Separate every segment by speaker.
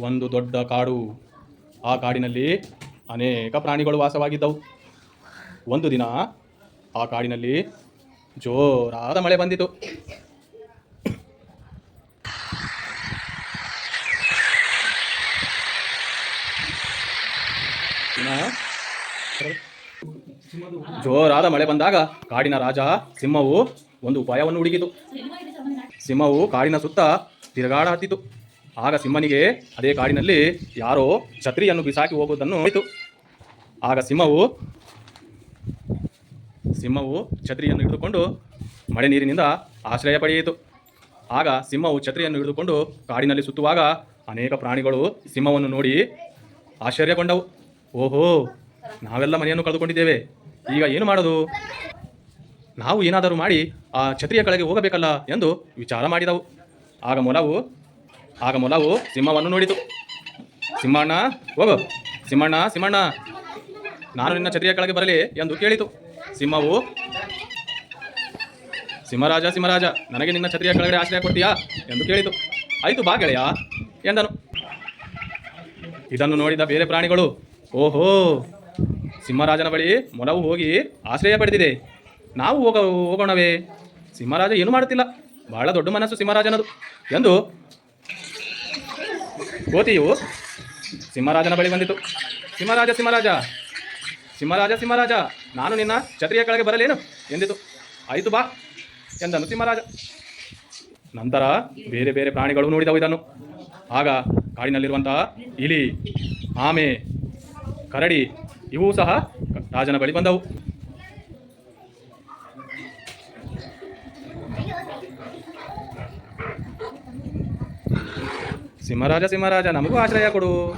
Speaker 1: ಒಂದು ದೊಡ್ಡ ಕಾಡು. ಆ ಕಾಡಿನಲ್ಲಿ ಅನೇಕ ಪ್ರಾಣಿಗಳು ವಾಸವಾಗಿದ್ದವು. ಒಂದು ದಿನ ಆ ಕಾಡಿನಲ್ಲಿ ಜೋರಾದ ಮಳೆ ಬಂದಿತು. ಜೋರಾದ ಮಳೆ ಬಂದಾಗ ಕಾಡಿನ ರಾಜ ಸಿಂಹವು ಒಂದು ಉಪಾಯವನ್ನು ಹುಡುಕಿತು. ಸಿಂಹವು ಕಾಡಿನ ಸುತ್ತ ತಿರುಗಾಡ ಹತ್ತಿತು ಆಗ ಸಿಂಹನಿಗೆ ಅದೇ ಕಾಡಿನಲ್ಲಿ ಯಾರೋ ಛತ್ರಿಯನ್ನು ಬಿಸಾಕಿ ಹೋಗುವುದನ್ನು ಆಯಿತು ಆಗ ಸಿಂಹವು ಸಿಂಹವು ಛತ್ರಿಯನ್ನು ಹಿಡಿದುಕೊಂಡು ಮಳೆ ನೀರಿನಿಂದ ಆಶ್ರಯ ಪಡೆಯಿತು. ಆಗ ಸಿಂಹವು ಛತ್ರಿಯನ್ನು ಹಿಡಿದುಕೊಂಡು ಕಾಡಿನಲ್ಲಿ ಸುತ್ತುವಾಗ ಅನೇಕ ಪ್ರಾಣಿಗಳು ಸಿಂಹವನ್ನು ನೋಡಿ ಆಶ್ಚರ್ಯಗೊಂಡವು. ಓಹೋ, ನಾವೆಲ್ಲ ಮನೆಯನ್ನು ಕಳೆದುಕೊಂಡಿದ್ದೇವೆ. ಈಗ ಏನು ಮಾಡೋದು? ನಾವು ಏನಾದರೂ ಮಾಡಿ ಆ ಛತ್ರಿಯ ಕೆಳಗೆ ಹೋಗಬೇಕಲ್ಲ ಎಂದು ವಿಚಾರ ಮಾಡಿದವು. ಆಗ ಮೊಲವು ಆಗ ಮೊಲವು ಸಿಂಹವನ್ನು ನೋಡಿತು. ಸಿಂಹಣ್ಣ, ಹೋಗು. ಸಿಂಹಣ್ಣ ಸಿಂಹಣ್ಣ. ನಾನು ನಿನ್ನ ಛತ್ರಿಯ ಕೆಳಗೆ ಬರಲಿ ಎಂದು ಕೇಳಿತು. ಸಿಂಹವು, ಸಿಂಹರಾಜ ಸಿಂಹರಾಜ, ನನಗೆ ನಿನ್ನ ಛತ್ರಿಯ ಕೆಳಗಡೆ ಆಶ್ರಯ ಕೊಡ್ತೀಯಾ ಎಂದು ಕೇಳಿತು. ಆಯಿತು ಬಾ ಗೆಳೆಯ ಎಂದನು. ಇದನ್ನು ನೋಡಿದ ಬೇರೆ ಪ್ರಾಣಿಗಳು ಓಹೋ, ಸಿಂಹರಾಜನ ಬಳಿ ಮೊಲವು ಹೋಗಿ ಆಶ್ರಯ ಪಡೆದಿದೆ. ನಾವು ಹೋಗ, ಹೋಗೋಣವೇ? ಸಿಂಹರಾಜ ಏನು ಮಾಡುತ್ತಿಲ್ಲ? ಬಹಳ ದೊಡ್ಡ ಮನಸ್ಸು ಸಿಂಹರಾಜನದು ಎಂದು ಕೋತಿಯು ಸಿಂಹರಾಜನ ಬಳಿ ಬಂದಿತು. ಸಿಂಹರಾಜ ಸಿಂಹರಾಜ! ಸಿಂಹರಾಜ ಸಿಂಹರಾಜ! ನಾನು ನಿನ್ನ ಛತ್ರಿಯ ಕೆಳಗೆ ಬರಲೇನು? ಎಂದಿತು. ಆಯಿತು ಬಾ ಎಂದನು ಸಿಂಹರಾಜ. ನಂತರ ಬೇರೆ ಬೇರೆ ಪ್ರಾಣಿಗಳು ನೋಡಿದವು ಇದನ್ನು. ಆಗ ಕಾಡಿನಲ್ಲಿರುವಂತಹ ಇಲಿ, ಆಮೆ ಕರಡಿ, ಇವೂ ಸಹ ರಾಜನ ಬಳಿ ಬಂದವು. ಸಿಂಹರಾಜ ಸಿಂಹರಾಜ, ನಮಗೂ ಆಶ್ರಯ ಕೊಡು.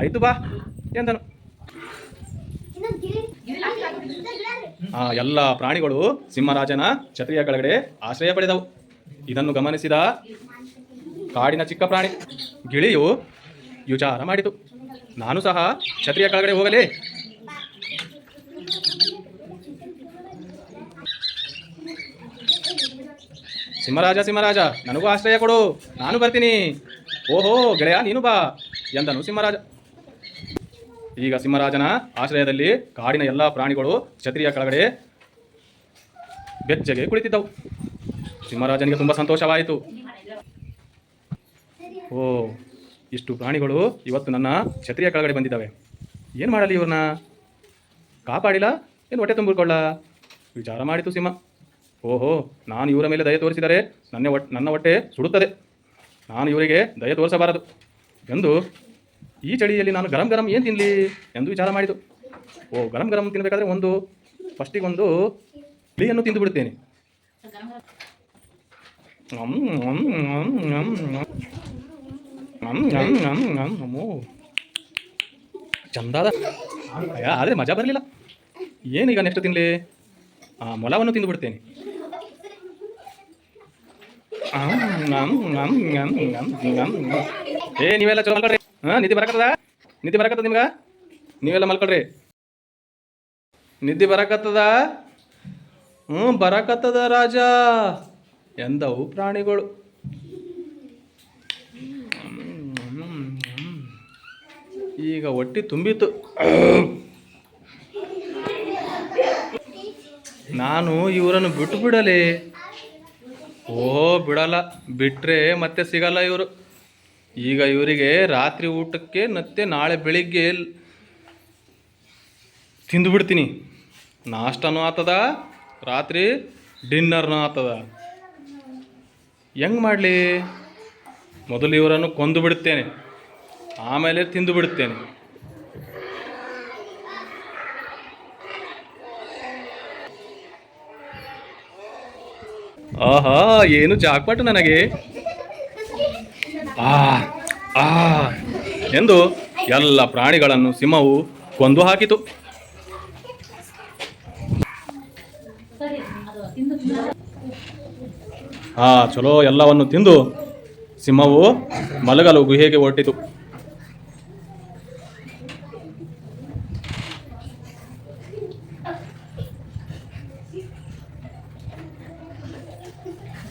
Speaker 1: ಆಯಿತು ಬಾ, ಎಂದನು. ಆ, ಎಲ್ಲ ಪ್ರಾಣಿಗಳು ಸಿಂಹರಾಜನ ಛತ್ರಿಯ ಕೆಳಗಡೆ ಆಶ್ರಯ ಪಡೆದವು. ಇದನ್ನು ಗಮನಿಸಿದ ಕಾಡಿನ ಚಿಕ್ಕ ಪ್ರಾಣಿ, ಗಿಳಿಯು ವಿಚಾರ ಮಾಡಿತು. ನಾನು ಸಹ ಛತ್ರಿಯ ಕೆಳಗಡೆ ಹೋಗಲೇ. ಸಿಂಹರಾಜ ಸಿಂಹರಾಜ, ನನಗೂ ಆಶ್ರಯ ಕೊಡು. ನಾನು ಬರ್ತೀನಿ. ಓಹೋ, ಗೆಳೆಯ, ನೀನು ಬಾ ಎಂದನು ಸಿಂಹರಾಜ. ಈಗ ಸಿಂಹರಾಜನ ಆಶ್ರಯದಲ್ಲಿ ಕಾಡಿನ ಎಲ್ಲ ಪ್ರಾಣಿಗಳು ಛತ್ರಿಯ ಕೆಳಗಡೆ ಬೆಚ್ಚಗೆ ಕುಳಿತಿದ್ದವು. ಸಿಂಹರಾಜನಿಗೆ ತುಂಬ ಸಂತೋಷವಾಯಿತು. ಓ ಇಷ್ಟು ಪ್ರಾಣಿಗಳು ಇವತ್ತು ನನ್ನ ಛತ್ರಿಯ ಕೆಳಗಡೆ ಬಂದಿದ್ದಾವೆ. ಏನು ಮಾಡಲಿ ಇವ್ರನ್ನ? ಕಾಪಾಡಿಲ್ಲ? ಏನು ಹೊಟ್ಟೆ ತುಂಬಿಕೊಳ್ಳ? ವಿಚಾರ ಮಾಡಿತು ಸಿಂಹ. ಓಹೋ ನಾನು ಇವರ ಮೇಲೆ ದಯೆ ತೋರಿಸಿದರೆ ನನ್ನ ಒಟ್ ನನ್ನ ಹೊಟ್ಟೆ ಸುಡುತ್ತದೆ. ನಾನು ಇವರಿಗೆ ದಯೆ ತೋರಿಸಬಾರದು. ಎಂದು ಈ ಚಳಿಯಲ್ಲಿ ನಾನು ಗರಂ ಗರಂ ಏನು ತಿನ್ನಲಿ ಎಂದು ವಿಚಾರ ಮಾಡಿತು. ಓ ಗರಂ ಗರಂ ತಿನ್ನಬೇಕಾದ್ರೆ ಒಂದು ಫಸ್ಟಿಗೆ ಒಂದು ಇಲಿಯನ್ನು ತಿಂದು ಬಿಡುತ್ತೇನೆ. ಅಮ್, ಚಂದಾದ. ಅಯ್ಯ, ಆದರೆ ಮಜಾ ಬರಲಿಲ್ಲ. ಏನೀಗ ನೆಕ್ಸ್ಟ್ ತಿನ್ಲಿ? ಆ ಮೊಲವನ್ನು ತಿಂದು ಬಿಡ್ತೇನೆ. ಏ ನೀವೆಲ್ಲ ಚಲೋ ಮಲ್ಕೊಳ್ರಿ. ಹಾ ನಿದ್ದೆ ಬರಕತ್ತದ? ನಿದ್ದೆ ಬರಕತ್ತದ ನಿಮ್ಗೆ? ನೀವೆಲ್ಲ ಮಲ್ಕೊಳ್ರಿ. ನಿದ್ದೆ ಬರಕತ್ತದ? ಹ್ಞೂ ಬರಕತ್ತದ ರಾಜ. ಎಂದವು ಪ್ರಾಣಿಗಳು. ಈಗ ಹೊಟ್ಟಿ ತುಂಬಿತು ನಾನು ಇವರನ್ನು ಬಿಟ್ಟು ಬಿಡಲಿ. ಓ, ಬಿಡಲ್ಲ. ಬಿಟ್ಟರೆ ಮತ್ತೆ ಸಿಗಲ್ಲ ಇವರು. ಈಗ ಇವರಿಗೆ ರಾತ್ರಿ ಊಟಕ್ಕೆ ಮತ್ತೆ ನಾಳೆ ಬೆಳಿಗ್ಗೆ ತಿಂದು ಬಿಡ್ತೀನಿ. ನಾಷ್ಟನೂ ಆತದ, ರಾತ್ರಿ ಡಿನ್ನರ್ನೂ ಆತದ. ಹೆಂಗೆ ಮಾಡಲಿ? ಮೊದಲು ಇವರನ್ನು ಕೊಂದು ಬಿಡುತ್ತೇನೆ. ಆಮೇಲೆ ತಿಂದು ಬಿಡುತ್ತೇನೆ. ಆಹಾ, ಏನು ಜಾಕ್ಪಾಟು ನನಗೆ? ಆ ಆ. ಎಂದು ಎಲ್ಲ ಪ್ರಾಣಿಗಳನ್ನು ಸಿಂಹವು ಕೊಂದು ಹಾಕಿತು. ಆ, ಚಲೋ ಎಲ್ಲವನ್ನು ತಿಂದು ಸಿಂಹವು ಮಲಗಲು ಗುಹೆಗೆ ಹೊರಟಿತು.